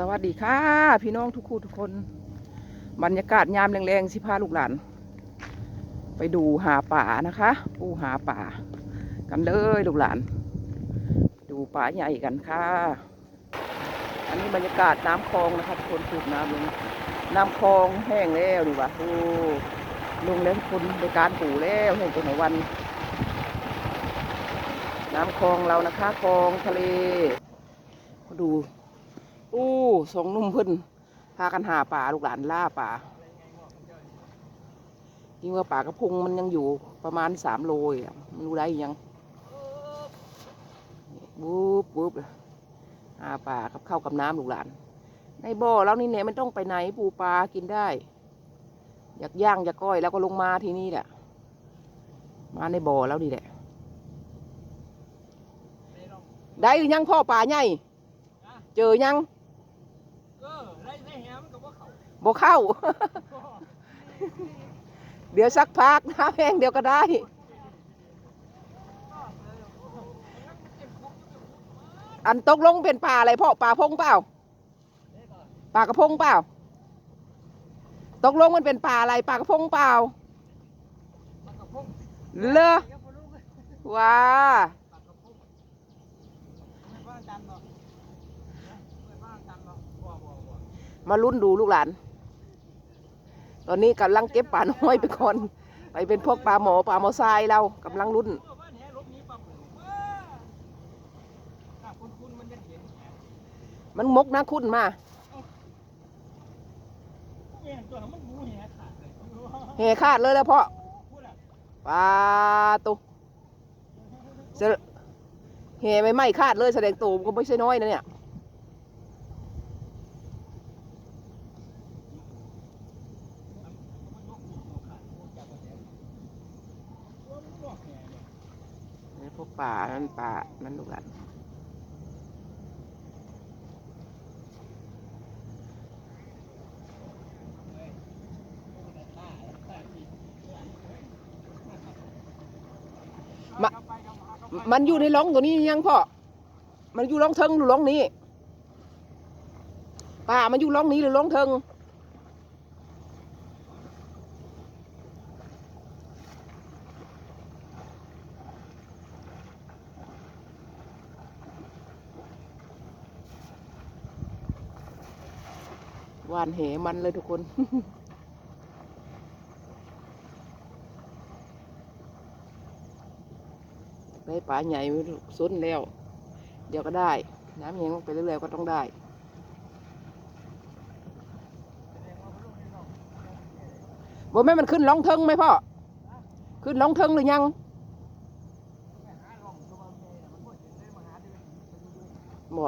สวัสดีค่ะ พี่น้องทุกคู่ทุกคน บรรยากาศยามแรงๆสิพาลูกหลานไปดูหาป่านะคะ ปูหาป่า กันเลยลูกหลาน ดูป่าใหญ่กันค่ะ อันนี้บรรยากาศน้ำคลองนะคะทุกคนสูบน้ำลงน้ำคลองแห้งแล้วดีกว่าโอ้ลงแล้วทุกคนในการปูแล้วแห้งเป็นวัน น้ำคลองเรานะคะคลองทะเลดู อู้สองนุ่มพิ่นพากันหาป่าลูกหลานล่าป่ายิ่งว่าป่ากระพงมันยังอยู่ประมาณสามโลอะมันรู้ได้ยังบูบบูบหาป่ากับข้าวกับน้ำลูกหลาน ในบ่อแล้วนี่เนี่ยมันต้องไปไหนปูปลากินได้ อยากย่างอยากก้อยแล้วก็ลงมาที่นี่แหละมาในบ่อแล้วนี่แหละได้หรือยังพ่อป่าใหญ่เจอยัง เออได้ได้แหมันก็ บเข้าบ่เข้า เดี๋ยวสักพักน้ำแห้งเดี๋ยวก็ได้ อันตกลงเป็นปลาอะไรพ่อปลาพงเปล่าปลากระพงเปล่า ตกลงมันเป็นปลาอะไรปลากระพงเปล่าปลากระพงเลอว้ามาลุ้นดูลูกหลาน ตอนนี้กำลังเก็บปลาน้อยไปก่อน ไปเป็นพวกปลาหมอปลาหมอทรายเรากำลังลุ้นเออบ้าลบหนี้ปั๊บเลยว้าถ้าคุณๆมันมันมกนะคุณมาแหตัวนั้นมันหมูแหขาดเห่ขาดเลยแล้วพ่อพูดอะปลาตุจะแห่ไม่ไหม้ขาดเลยแสดงตัวมันก็ไม่ใช่น้อยนะเนี่ยกหูขาดพูดจากว่าแหตัวมันลอกแหเนี่ย นี่ พวกป่านั่นป่านั่นลูกหลานมามันอยู่ในร่องตัวนี้ยังพ่อ มันอยู่ร่องเทิงหรือร่องนี้ป่ามันอยู่ร่องนี้หรือร่องเทิงานเหมันเลยทุกคนได้ปลาใหญ่สุดแล้ว เดี๋ยวก็ได้ น้ำเยังไปเรื่อยๆก็ต้องได้บ่แม่มันขึ้นล่องเทิงไหมพ่อ ขึ้นล่องเทิงหรือยัง หาลองตัวมันเนี่ยมันบ่เห็นเลยมาหาได้ไปดู บ่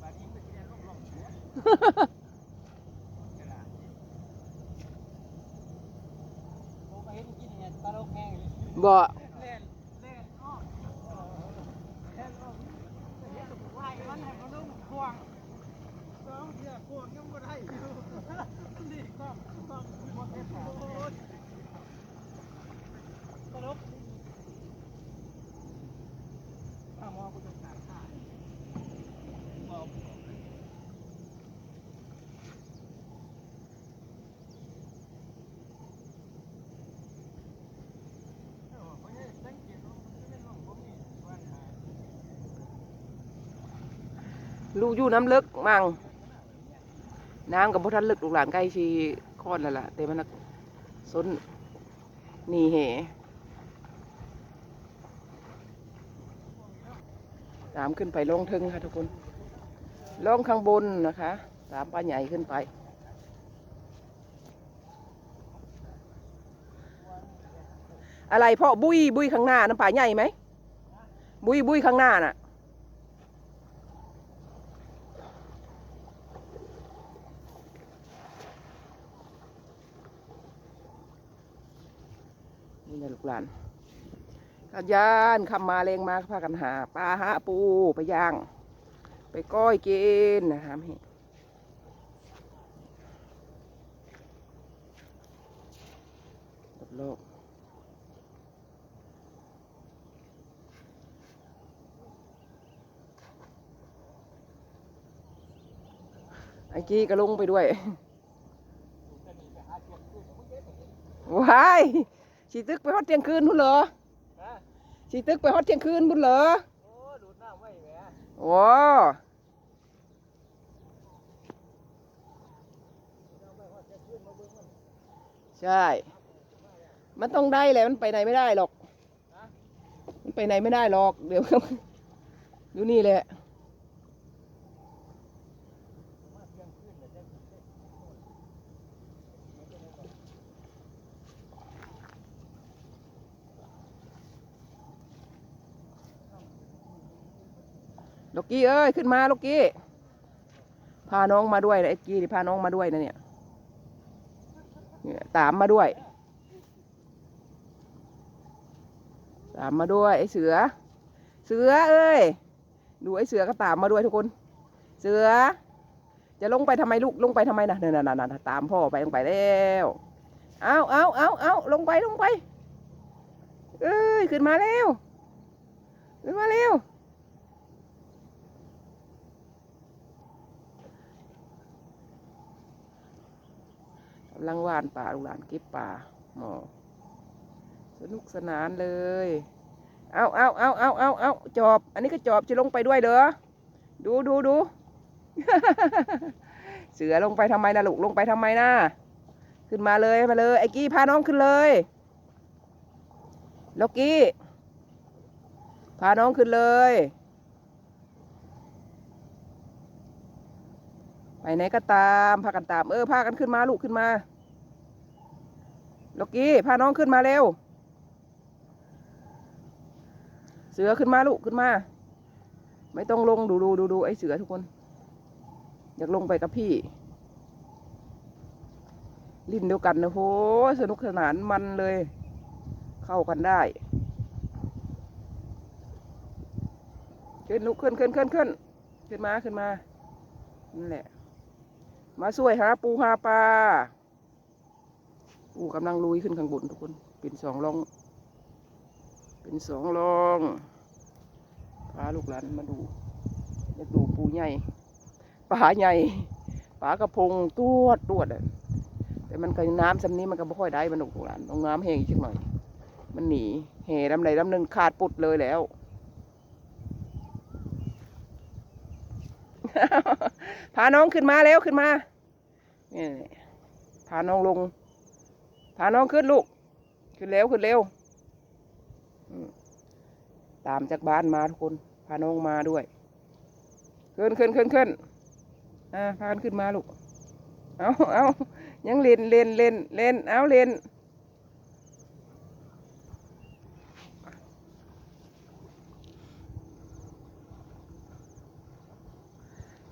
บาดนี้มันสิได้ลงลงหัวกระดาษโอ้ก็เห็นกินเนี่ยตาลกแห้งเลย บ่ เล่นเล่นอ้อเล่นอ้อเห็นลูกว่ายมันให้มันลงควงสองเที่ยควงยังบ่ได้อยู่นี่ก็ก็บ่เห็นโอ้ยตลกอ้าวมองกูจะขาดขาดมอง ลูกอยู่น้ำลึกมั่งน้ำกับพ่ทันลึกลูกหลานใกล้ชีคลอดแล้วล่ะแต่มันน่ะซนหนีเหตามขึ้นไปลงทึงค่ะทุกคนลงข้างบนนะคะตามปลาใหญ่ขึ้นไป อะไรพ่อบุยบุยข้างหน้าน้ำปลาใหญ่ไหมบุยบุยข้างหน้าน่ะ ลูกหลานกัยานคำมาเลงมาพากันหาปลาหาปูไปย่าง ไปก้อยกินนะครับพี่โลกไอ้กี้ก็ลงไปด้วยว้าย ชีตึกไปฮอดเที่ยงคืนพุ่นเหรอฮะชีตึกไปฮอดเที่ยงคืนพุ่นเหรอโอ้ดูดน้ำไว้แหมโอ้ใช่ มันต้องได้แหละมันไปไหนไม่ได้หรอก มันไปไหนไม่ได้หรอก เดี๋ยวอยู่นี่แหละ ลูกกี้เอ้ยขึ้นมาลูกกี้ พาน้องมาด้วยนะไอ้กี้นี่พาน้องมาด้วยนะเนี่ยเนี่ยตามมาด้วย ตามมาด้วยไอ้เสือ เสือเอ้ย ดูไอ้เสือก็ตามมาด้วยทุกคน เสือ จะลงไปทำไมลูกลงไปทำไมนะเนี่ยนะๆๆตามพ่อไปลงไปแล้วเอาเอาเอาเอาลงไปลงไป เอ้ยขึ้นมาเร็วขึ้นมาเร็วำลังหวานป่าลูกหลานเก็บป่าหมอสนุกสนานเลย เอาเอาเอาเอาเอาเอาจอบ อันนี้ก็จอบจะลงไปด้วยเหรอดูดูดู เสือลงไปทำไมนะลูกลงไปทำไมนะขึ้นมาเลยมาเลย ไอ้กี้พาน้องขึ้นเลยล็อกกี้ พาน้องขึ้นเลย ไปไหนก็ตามพากันตาม เออพากันขึ้นมาลูกขึ้นมาล็อกกี้พาน้องขึ้นมาเร็ว เสือขึ้นมาลูกขึ้นมา ไม่ต้องลงดูดูดูดูไอ้เสือทุกคน อยากลงไปกับพี่ ลิ้นเดียวกันนะโหสนุกสนานมันเลย เข้ากันได้ขึ้นลุกขึ้นขึ้นขึ้นขึ้นขึ้นมาขึ้นมานั่นแหละ มาช่วยหาปูหาปลาปูกำลังลุยขึ้นข้างบนทุกคน เป็นสองลอง เป็นสองลองพาลูกหลานมาดูอยากดูปูใหญ่ปลาใหญ่ปลากระพงตัวดตัวดอะแต่มันก็น้ำสำนี้มันก็ไม่ค่อยได้มันลูกหลานต้องน้ำแห้งอีกสักหน่อย มันหนีเหลำใดลำหนึ่งขาดปุดเลยแล้ว พาน้องขึ้นมาเร็วขึ้นมานี่พาน้องลง พาน้องขึ้นลูก ขึ้นเร็วขึ้นเร็วตามจากบ้านมาทุกคน พาน้องมาด้วย ขึ้นขึ้นขึ้นขึ้นอ่าพานขึ้นมาลูก เอาเอายังเล่นเล่นเล่นเล่นเอาเล่น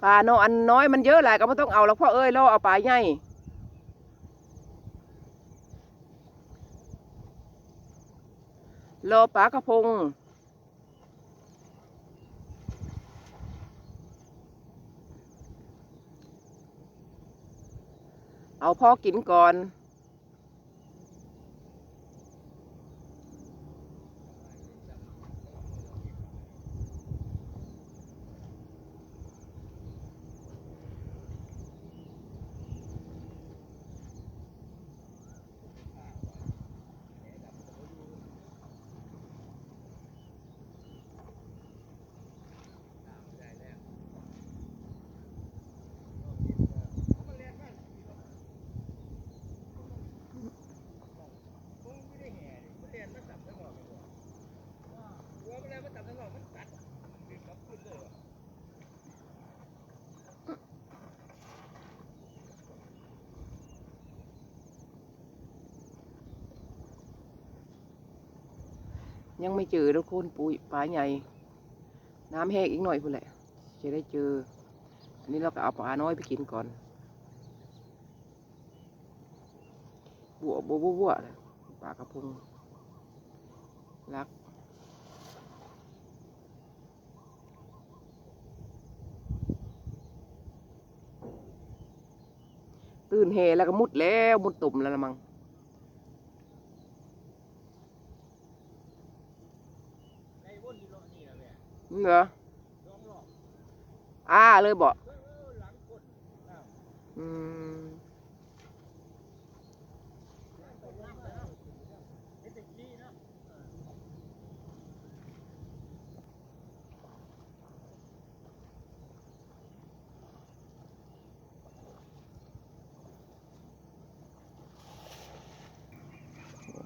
ปลาโนอันน้อยมันเยอะหลยก็ไม่ต้องเอาแล้วพ่อเอ้ยล่อเอาปลาใหญ่รอปลากระพงเอาพ่อกินก่อน มึงไม่ได้แห่ดิมันเรียนมาจับทั้งหมดเลยว่ะหัวมันเรียนมาจับทั้งหมดมันกัดดึงกลับขึ้นเลยว่ะ ยังไม่เจอทุกคนปุยปลาใหญ่ น้ำแห้งอีกหน่อยพุ่นแหละจะได้เจอ อันนี้เราก็เอาปลาน้อยไปกินก่อนบัวบัวบัวบัวเลยปลากระพงรักตื่นเฮแล้วก็มุดแล้วมุดตุ่มแล้วละมัง ในวนอยู่รอบนี่แหละแม่ เหรอสองรอบอ้าเลยบอกเออหลังกดอ้าวอืม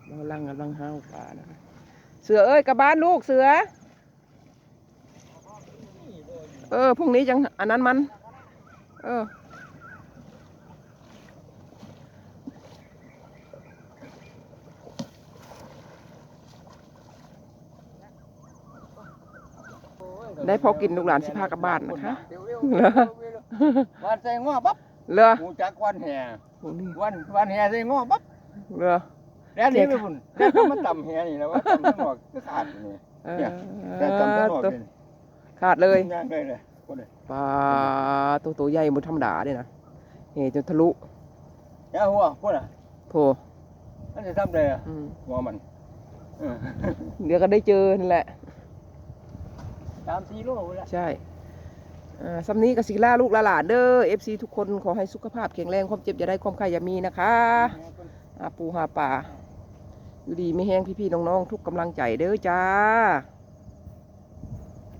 เราลังกำลังห้าวปลานะคะเสือเอ้ยกลับบ้านลูกเสือ เออพรุ่งนี้จังอันนั้นมัน เออ ได้พอกินลูกหลานสิพากลับบ้านนะคะเหรอวันใส่ง้อปั๊บเหรอหูจักวันแห่วันวันแห่ใส่ง้อปั๊บเหรอแล้วนี่ไปพุ่นแล้วก็มันต่ำแห่นี่แล้วว่าตำทั้งหมดก็ขาดนี่เนี่ยแต่ตำทั้งหมดนี่ ขาดเลยย่างเลยเลยคนเลยปลาตัวตัวใหญ่หมดธรรมดาเลยนะเฮ้จนทะลุยาหัวคนอะโถนั่นจะทำเลยอะอืมหัวมันเออเดี๋ยวก็ได้เจอนั่นแหละสามสี่โลเลยใช่อ่าสำนี้กับสิล่าลูกหลานเด้อเอฟซีทุกคนขอให้สุขภาพแข็งแรงความเจ็บอย่าได้ความไข้อย่ามีนะคะหาปูหาป่าอยู่ดีไม่แห้งพี่ๆน้องๆทุกกำลังใจเด้อจ้า